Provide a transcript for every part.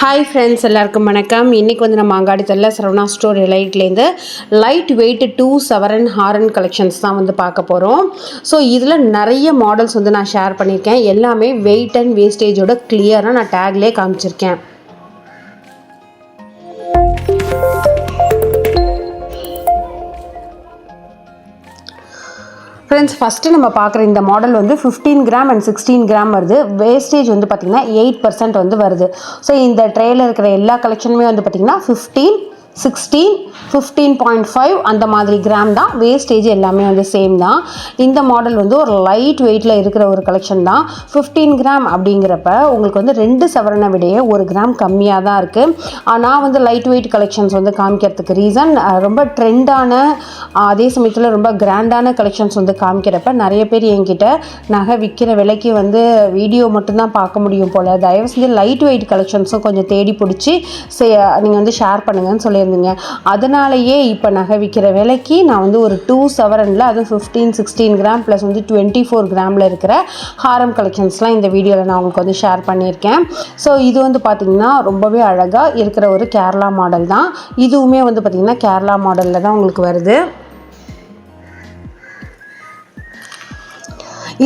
Hi friends எல்லாருக்கும் வணக்கம். இன்றைக்கி வந்து நம்ம அங்காடி தெல்ல Saravana store லைட்லேருந்து light weight two sovereign haram collections தான் வந்து பார்க்க போகிறோம் ஸோ இதில் நிறைய மாடல்ஸ் வந்து நான் ஷேர் பண்ணியிருக்கேன். எல்லாமே வெயிட் அண்ட் வேஸ்டேஜோட கிளியராக நான் டேக்லேயே காமிச்சிருக்கேன். ஃப்ரெண்ட்ஸ் ஃபஸ்ட்டு நம்ம பார்க்குற இந்த மாடல் வந்து fifteen gram and sixteen gram வருது. வேஸ்டேஜ் வந்து பார்த்திங்கன்னா எயிட் பர்சன்ட் வந்து வருது. ஸோ இந்த ட்ரேயில் இருக்கிற எல்லா கலெக்ஷனுமே வந்து பார்த்திங்கன்னா fifteen sixteen fifteen point five அந்த மாதிரி கிராம் தான். வேஸ்டேஜ் எல்லாமே வந்து சேம் தான். இந்த மாடல் வந்து ஒரு லைட் வெயிட்டில் இருக்கிற ஒரு கலெக்ஷன் தான். ஃபிஃப்டீன் கிராம் அப்படிங்கிறப்ப உங்களுக்கு வந்து ரெண்டு சவரனை விடையே ஒரு கிராம் கம்மியாக தான் இருக்குது நான் வந்து லைட் வெயிட் கலெக்ஷன்ஸ் வந்து காமிக்கிறதுக்கு ரீசன் ரொம்ப ட்ரெண்டான அதே சமயத்தில் ரொம்ப கிராண்டான கலெக்ஷன்ஸ் வந்து காமிக்கிறப்ப நிறைய பேர் என்கிட்ட நகை விற்கிற விலைக்கு வந்து வீடியோ மட்டும்தான் பார்க்க முடியும் போல். தயவு செஞ்சு லைட் வெயிட் கலெக்ஷன்ஸும் கொஞ்சம் தேடி பிடிச்சி நீங்கள் வந்து ஷேர் பண்ணுங்கன்னு சொல்லி இருந்துங்க அதனாலேயே இப்போ நகை விற்கிற விலைக்கு நான் வந்து ஒரு டூ செவரனில் அதுவும் ஃபிஃப்டீன் சிக்ஸ்டீன் கிராம் ப்ளஸ் வந்து டுவெண்ட்டி ஃபோர் கிராமில் இருக்கிற ஹாரம் கலெக்ஷன்ஸ்லாம் இந்த வீடியோவில் நான் உங்களுக்கு வந்து ஷேர் பண்ணியிருக்கேன். ஸோ இது வந்து பார்த்திங்கன்னா ரொம்பவே அழகாக இருக்கிற ஒரு கேரளா மாடல் தான். இதுவுமே வந்து பார்த்திங்கன்னா கேரளா மாடலில் தான் உங்களுக்கு வருது.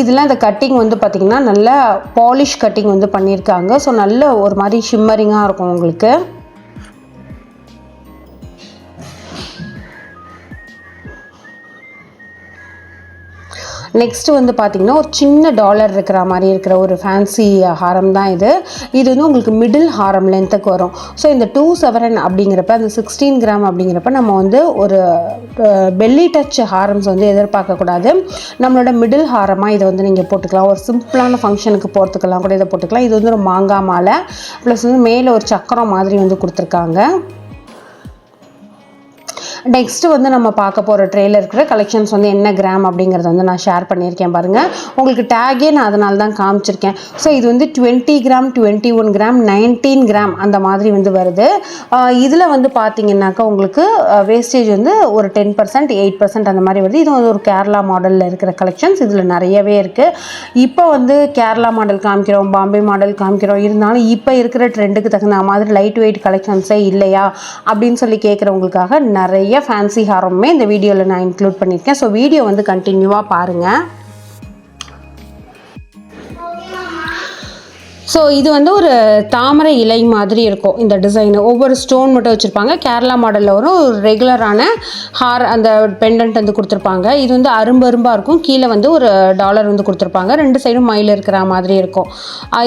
இதில் இந்த கட்டிங் வந்து பார்த்திங்கன்னா நல்ல பாலிஷ் கட்டிங் வந்து பண்ணியிருக்காங்க. ஸோ நல்ல ஒரு மாதிரி ஷிம்மரிங்காக இருக்கும் உங்களுக்கு. நெக்ஸ்ட்டு வந்து பார்த்திங்கன்னா ஒரு சின்ன டாலர் இருக்கிற மாதிரி இருக்கிற ஒரு ஃபேன்சி ஹாரம் தான் இது. இது வந்து உங்களுக்கு மிடில் ஹாரம் லென்த்துக்கு வரும். ஸோ இந்த டூ செவரன் அப்படிங்கிறப்ப அந்த சிக்ஸ்டீன் கிராம் அப்படிங்கிறப்ப நம்ம வந்து ஒரு பெல்லி டச் ஹாரம்ஸ் வந்து எதிர்பார்க்கக்கூடாது நம்மளோட மிடில் ஹாரமாக இதை வந்து நீங்கள் போட்டுக்கலாம். ஒரு சிம்பிளான ஃபங்க்ஷனுக்கு போகிறதுக்கெல்லாம் கூட இதை போட்டுக்கலாம். இது வந்து ஒரு மாங்காய் மாலை. ப்ளஸ் வந்து மேலே ஒரு சக்கரம் மாதிரி வந்து கொடுத்துருக்காங்க. நெக்ஸ்ட்டு வந்து நம்ம பார்க்க போகிற ட்ரேயில் இருக்கிற கலெக்ஷன்ஸ் வந்து என்ன கிராம் அப்படிங்கிறத வந்து நான் ஷேர் பண்ணியிருக்கேன் பாருங்கள் உங்களுக்கு டேகே நான் அதனால தான் காமிச்சிருக்கேன். ஸோ இது வந்து twenty gram twenty one gram nineteen gram அந்த மாதிரி வந்து வருது. இதில் வந்து பார்த்தீங்கன்னாக்கா உங்களுக்கு வேஸ்டேஜ் வந்து ஒரு டென் பர்சன்ட் எயிட் பர்சன்ட் அந்த மாதிரி வருது. இது வந்து ஒரு கேரளா மாடலில் இருக்கிற கலெக்ஷன்ஸ் இதில் நிறையவே இருக்குது இப்போ வந்து கேரளா மாடல் காமிக்கிறோம் பாம்பே மாடல் காமிக்கிறோம். இருந்தாலும் இப்போ இருக்கிற ட்ரெண்டுக்கு தகுந்த மாதிரி லைட் வெயிட் கலெக்ஷன்ஸே இல்லையா? அப்படின்னு சொல்லி கேட்குறவங்களுக்காக நிறைய நிறைய ஃபேன்சி ஹாரமுமே இந்த வீடியோவில் நான் இன்க்ளூட் பண்ணியிருக்கேன். ஸோ வீடியோ வந்து கண்டினியூவாக பாருங்கள் ஸோ இது வந்து ஒரு தாமரை இலை மாதிரி இருக்கும் இந்த டிசைன் ஒவ்வொரு ஸ்டோன் மட்டும் வச்சுருப்பாங்க. கேரளா மாடலில் வரும். ஒரு ரெகுலரான ஹார் அந்த பெண்டன்ட் வந்து கொடுத்துருப்பாங்க. இது வந்து அரும்பு அரும்பாக இருக்கும். கீழே வந்து ஒரு டாலர் வந்து கொடுத்துருப்பாங்க. ரெண்டு சைடும் மயில் இருக்கிற மாதிரி இருக்கும்.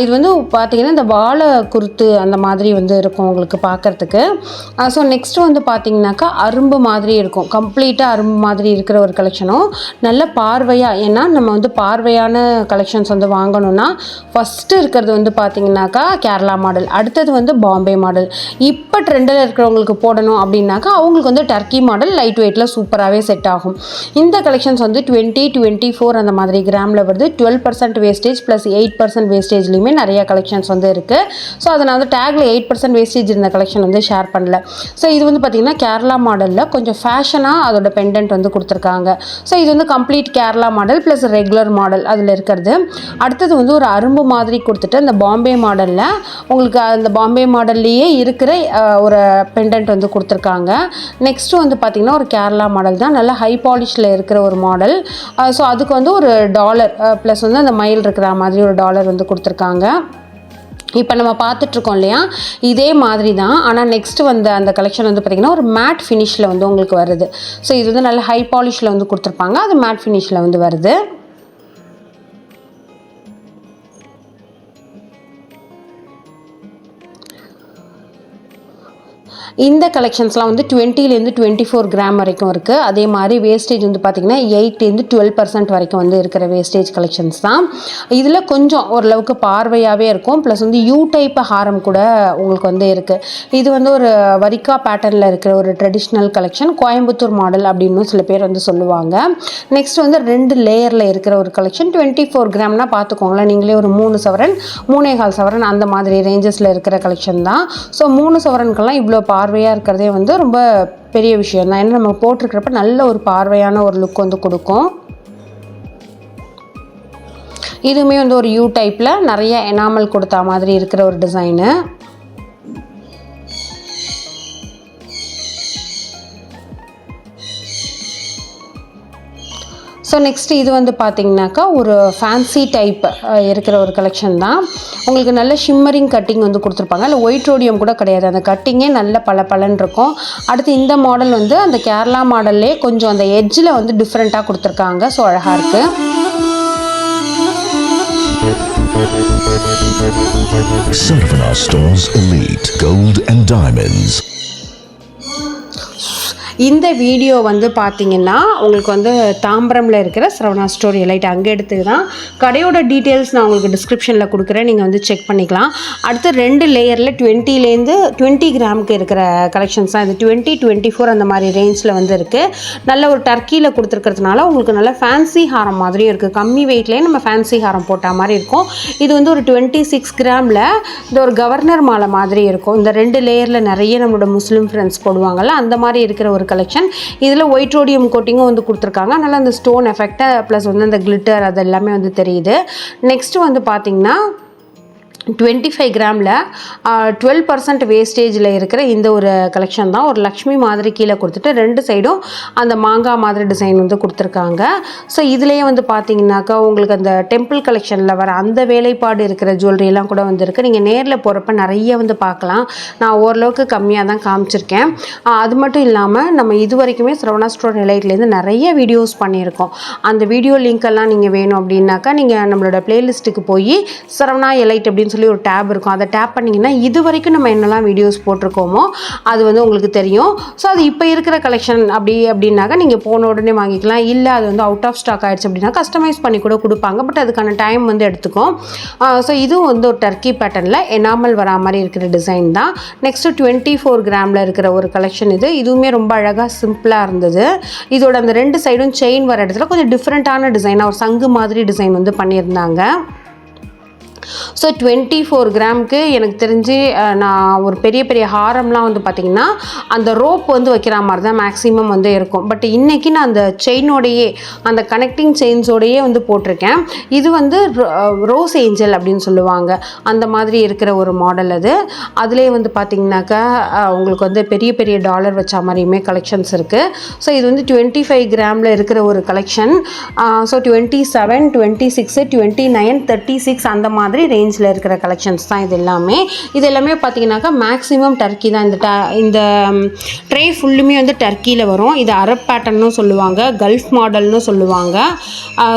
இது வந்து பார்த்தீங்கன்னா இந்த வாழை குருத்து அந்த மாதிரி வந்து இருக்கும் உங்களுக்கு பார்க்குறதுக்கு ஸோ நெக்ஸ்ட் வந்து பார்த்தீங்கன்னாக்கா அரும்பு மாதிரி இருக்கும். கம்ப்ளீட்டாக அரும்பு மாதிரி இருக்கிற ஒரு கலெக்ஷனும் நல்ல பார்வையாக ஏன்னா நம்ம வந்து பார்வையான கலெக்ஷன்ஸ் வந்து வாங்கணும்னா ஃபஸ்ட்டு இருக்கிறது வந்து பார்த்தீங்கன்னாக்கா கேரளா மாடல் அடுத்தது வந்து பாம்பே மாடல். இப்போ ட்ரெண்டில் இருக்கிறவங்களுக்கு போடணும் அப்படின்னாக்கா அவங்களுக்கு வந்து டர்க்கி மாடல் லைட் வெயிட்டில் சூப்பராகவே செட் ஆகும். இந்த கலெக்ஷன்ஸ் வந்து டுவெண்ட்டி டுவெண்ட்டி ஃபோர் அந்த மாதிரி கிராமில் வருது. Twelve percent wastage plus eight percent வேஸ்டேஜ்லேயுமே நிறைய கலெக்ஷன்ஸ் வந்து இருக்குது ஸோ அதை நான் வந்து டேக்கில் எயிட் பர்சன்ட் வேஸ்டேஜ் இருந்த கலெக்ஷன் வந்து ஷேர் பண்ணல. ஸோ இது வந்து பார்த்திங்கன்னா கேரளா மாடலில் கொஞ்சம் ஃபேஷனாக அதோட பெண்டன்ட் வந்து கொடுத்துருக்காங்க. ஸோ இது வந்து complete Kerala model plus regular model அதில் இருக்கிறது. அடுத்தது வந்து ஒரு அரும்பு மாதிரி கொடுத்துட்டு அந்த பாம்பே மாடலில் உங்களுக்கு அந்த பாம்பே மாடல்லையே இருக்கிற ஒரு பெண்டன்ட் வந்து கொடுத்துருக்காங்க. நெக்ஸ்ட்டு வந்து பார்த்திங்கன்னா ஒரு கேரளா மாடல் தான். நல்லா ஹை பாலிஷில் இருக்கிற ஒரு மாடல் ஸோ அதுக்கு வந்து ஒரு டாலர் ப்ளஸ் வந்து அந்த மயில் இருக்கிற மாதிரி ஒரு டாலர் வந்து கொடுத்துருக்காங்க. இப்போ நம்ம பார்த்துட்ருக்கோம் இல்லையா? இதே மாதிரி தான். ஆனால் நெக்ஸ்ட்டு வந்த அந்த கலெக்ஷன் வந்து பார்த்திங்கன்னா ஒரு மேட் ஃபினிஷில் வந்து உங்களுக்கு வருது. ஸோ இது வந்து நல்ல ஹை பாலிஷில் வந்து கொடுத்துருப்பாங்க. அது மேட் ஃபினிஷில் வந்து வருது. இந்த கலெக்ஷன்ஸ்லாம் வந்து டுவெண்ட்டிலேருந்து டுவெண்ட்டி ஃபோர் கிராம் வரைக்கும் இருக்குது அதே மாதிரி வேஸ்டேஜ் வந்து பார்த்திங்கன்னா எயிட்லேருந்து டுவெல் பர்சன்ட் வரைக்கும் வந்து இருக்கிற வேஸ்டேஜ் கலெக்ஷன்ஸ் தான். இதில் கொஞ்சம் ஓரளவுக்கு பார்வையாகவே இருக்கும். ப்ளஸ் வந்து யூ டைப் ஹாரம் கூட உங்களுக்கு வந்து இருக்குது இது வந்து ஒரு வரிக்கா பேட்டர்னில் இருக்கிற ஒரு ட்ரெடிஷ்னல் கலெக்ஷன் கோயம்புத்தூர் மாடல் அப்படின்னு சில பேர் வந்து சொல்லுவாங்க. நெக்ஸ்ட் வந்து ரெண்டு லேயரில் இருக்கிற ஒரு கலெக்ஷன் டுவெண்ட்டி ஃபோர் கிராம்னா பார்த்துக்கோங்களேன் நீங்களே ஒரு மூணு சவரன் மூணே கால் சவரன் அந்த மாதிரி ரேஞ்சஸில் இருக்கிற கலெக்ஷன் தான். ஸோ மூணு சவரனுக்கெல்லாம் இவ்வளோ பார்வையாக இருக்கிறதே வந்து ரொம்ப பெரிய விஷயம் தான். ஏன்னா நம்ம போட்டிருக்கிறப்ப நல்ல ஒரு பார்வையான ஒரு லுக் வந்து கொடுக்கும். இதுவுமே வந்து ஒரு யூ டைப்பில் நிறைய எனாமல் கொடுத்தா மாதிரி இருக்கிற ஒரு டிசைனு ஸோ நெக்ஸ்ட் இது வந்து பார்த்திங்கனாக்கா ஒரு ஃபேன்சி டைப் இருக்கிற ஒரு கலெக்ஷன் தான். உங்களுக்கு நல்ல ஷிம்மரிங் கட்டிங் வந்து கொடுத்துருப்பாங்க. இல்லை ஒயிட் ரோடியம் கூட கிடையாது. அந்த கட்டிங்கே நல்ல பல பலன் இருக்கும். அடுத்து இந்த மாடல் வந்து அந்த கேரளா மாடல்லே கொஞ்சம் அந்த எட்ஜில் வந்து டிஃப்ரெண்ட்டாக கொடுத்துருக்காங்க. ஸோ அழகாக இருக்குது Sarvana Stores Elite Gold and Diamonds. இந்த வீடியோ வந்து பார்த்தீங்கன்னா உங்களுக்கு வந்து தாம்பரமில் இருக்கிற சரவணா ஸ்டோரி லைட் அங்கே எடுத்து தான் கடையோட டீட்டெயில்ஸ் நான் உங்களுக்கு டிஸ்கிரிப்ஷனில் கொடுக்குறேன். நீங்கள் வந்து செக் பண்ணிக்கலாம். அடுத்து ரெண்டு லேயரில் டுவெண்ட்டிலேருந்து டுவெண்ட்டி கிராமுக்கு இருக்கிற கலெக்ஷன்ஸ் தான். இது டுவெண்ட்டி டுவெண்ட்டி ஃபோர் அந்த மாதிரி ரேஞ்சில் வந்து இருக்குது நல்ல ஒரு டர்க்கியில் கொடுத்துருக்கிறதுனால உங்களுக்கு நல்ல ஃபேன்சி ஹாரம் மாதிரியும் இருக்குது கம்மி வெயிட்லேயே நம்ம ஃபேன்சி ஹாரம் போட்ட மாதிரி இருக்கும். இது வந்து ஒரு டுவெண்ட்டி சிக்ஸ் கிராமில் இந்த ஒரு கவர்னர் மாலை மாதிரி இருக்கும். இந்த ரெண்டு லேயரில் நிறைய நம்மளோட முஸ்லீம் ஃப்ரெண்ட்ஸ் போடுவாங்கல்ல அந்த மாதிரி இருக்கிற ஒரு கலெக்ஷன் இதில் ஒயிட் ரோடியம் கோட்டிங்கும் வந்து கொடுத்துருக்காங்க. அதனால் அந்த ஸ்டோன் எஃபெக்டை ப்ளஸ் வந்து அந்த கிளிட்டர் அது எல்லாமே வந்து தெரியுது. நெக்ஸ்ட்டு வந்து பார்த்திங்கன்னா டுவெண்ட்டி ஃபைவ் கிராமில் டுவெல் பர்சன்ட் வேஸ்டேஜில் இருக்கிற இந்த ஒரு கலெக்ஷன் தான். ஒரு லக்ஷ்மி மாதிரி கீழே கொடுத்துட்டு ரெண்டு சைடும் அந்த மாங்காய் மாதிரி டிசைன் வந்து கொடுத்துருக்காங்க. ஸோ இதுலேயே வந்து பார்த்தீங்கன்னாக்கா உங்களுக்கு அந்த டெம்பிள் கலெக்ஷனில் வர அந்த வேலைப்பாடு இருக்கிற ஜுவல்லரியெல்லாம் கூட வந்துருக்கு. நீங்கள் நேரில் போகிறப்ப நிறைய வந்து பார்க்கலாம். நான் ஓரளவுக்கு கம்மியாக தான் காமிச்சிருக்கேன். அது மட்டும் இல்லாமல் நம்ம இது வரைக்குமே சரவணா ஸ்டோர் நிலையத்துலேருந்து நிறைய வீடியோஸ் பண்ணியிருக்கோம். அந்த வீடியோ லிங்க் எல்லாம் நீங்கள் வேணும் அப்படின்னாக்கா நீங்கள் நம்மளோட பிளேலிஸ்ட்டுக்கு போய் சரவணா எலைட் அப்படின்னு சொல்லி ஒரு டேப் இருக்கும். அதை டேப் பண்ணிங்கன்னா இது வரைக்கும் நம்ம என்னெல்லாம் வீடியோஸ் போட்டிருக்கோமோ அது வந்து உங்களுக்கு தெரியும். ஸோ அது இப்போ இருக்கிற கலெக்ஷன் அப்படி அப்படின்னாக்கா நீங்கள் போன உடனே வாங்கிக்கலாம். இல்லை அது வந்து அவுட் ஆஃப் ஸ்டாக் ஆகிடுச்சு அப்படின்னா கஸ்டமைஸ் பண்ணி கூட கொடுப்பாங்க. பட் அதுக்கான டைம் வந்து எடுத்துக்கும். ஸோ இதுவும் வந்து ஒரு டர்க்கி பேட்டர்னில் எனாமல் வரா மாதிரி இருக்கிற டிசைன் தான். நெக்ஸ்ட்டு டுவெண்ட்டி ஃபோர் கிராமில் இருக்கிற ஒரு கலெக்ஷன் இது. இதுவுமே ரொம்ப அழகாக சிம்பிளாக இருந்தது. இதோட அந்த ரெண்டு சைடும் செயின் வர இடத்துல கொஞ்சம் டிஃப்ரெண்ட்டான டிசைனாக ஒரு சங்கு மாதிரி டிசைன் வந்து பண்ணியிருந்தாங்க. ஸோ டுவெண்ட்டி ஃபோர் கிராமுக்கு எனக்கு தெரிஞ்சு நான் ஒரு பெரிய பெரிய ஹாரம்லாம் வந்து பார்த்திங்கன்னா அந்த ரோப் வந்து வைக்கிற மாதிரி தான் மேக்ஸிமம் வந்து இருக்கும். பட் இன்றைக்கி நான் அந்த செயினோடையே அந்த கனெக்டிங் செயின்ஸோடையே வந்து போட்டிருக்கேன். இது வந்து ரோஸ் ஏஞ்சல் அப்படின்னு சொல்லுவாங்க. அந்த மாதிரி இருக்கிற ஒரு மாடல் அது. அதுலேயே வந்து பார்த்திங்கனாக்கா உங்களுக்கு வந்து பெரிய பெரிய டாலர் வச்ச மாதிரியுமே கலெக்ஷன்ஸ் இருக்குது ஸோ இது வந்து டுவெண்ட்டி ஃபைவ் கிராமில் இருக்கிற ஒரு collection so twenty seven twenty six twenty nine thirty six அந்த மாதிரி ரேஞ்சில் இருக்கிற கலெக்ஷன்ஸ் தான் இது எல்லாமே. இது எல்லாமே பார்த்தீங்கன்னாக்கா மேக்ஸிமம் டர்க்கி தான். இந்த ட இந்த ட்ரே ஃபுல்லுமே வந்து டர்க்கியில் வரும். இது அரப் பேட்டர்னும் சொல்லுவாங்க கல்ஃப் மாடல்னு சொல்லுவாங்க.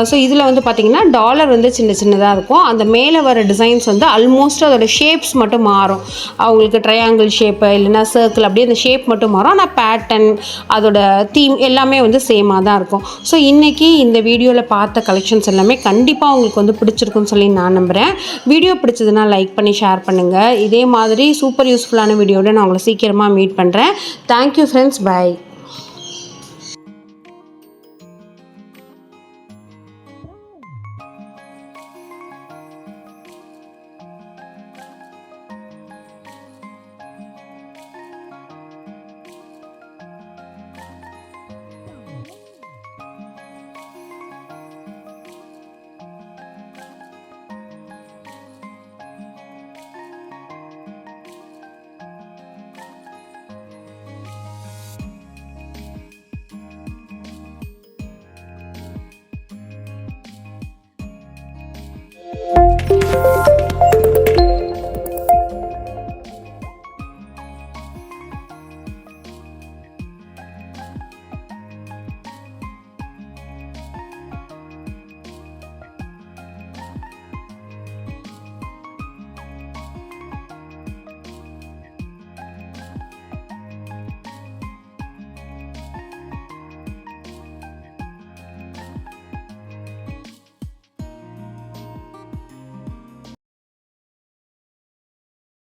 ஸோ இதில் வந்து பார்த்தீங்கன்னா டாலர் வந்து சின்ன சின்னதாக இருக்கும். அந்த மேலே வர டிசைன்ஸ் வந்து ஆல்மோஸ்ட் அதோட ஷேப்ஸ் மட்டும் மாறும். அவங்களுக்கு ட்ரையாங்கிள் ஷேப்பு இல்லைன்னா சர்க்கிள் அப்படியே அந்த ஷேப் மட்டும் மாறும். ஆனால் பேட்டர்ன் அதோட தீம் எல்லாமே வந்து சேமாக தான் இருக்கும். ஸோ இன்றைக்கி இந்த வீடியோவில் பார்த்த கலெக்ஷன்ஸ் எல்லாமே கண்டிப்பாக உங்களுக்கு வந்து பிடிச்சிருக்குன்னு சொல்லி நான் நம்புகிறேன் வீடியோ பிடிச்சதுன்னா லைக் பண்ணி ஷேர் பண்ணுங்கள் இதே மாதிரி சூப்பர் யூஸ்ஃபுல்லான வீடியோட நான் உங்களை சீக்கிரமாக மீட் பண்ணுறேன் தேங்க்யூ ஃப்ரெண்ட்ஸ் பை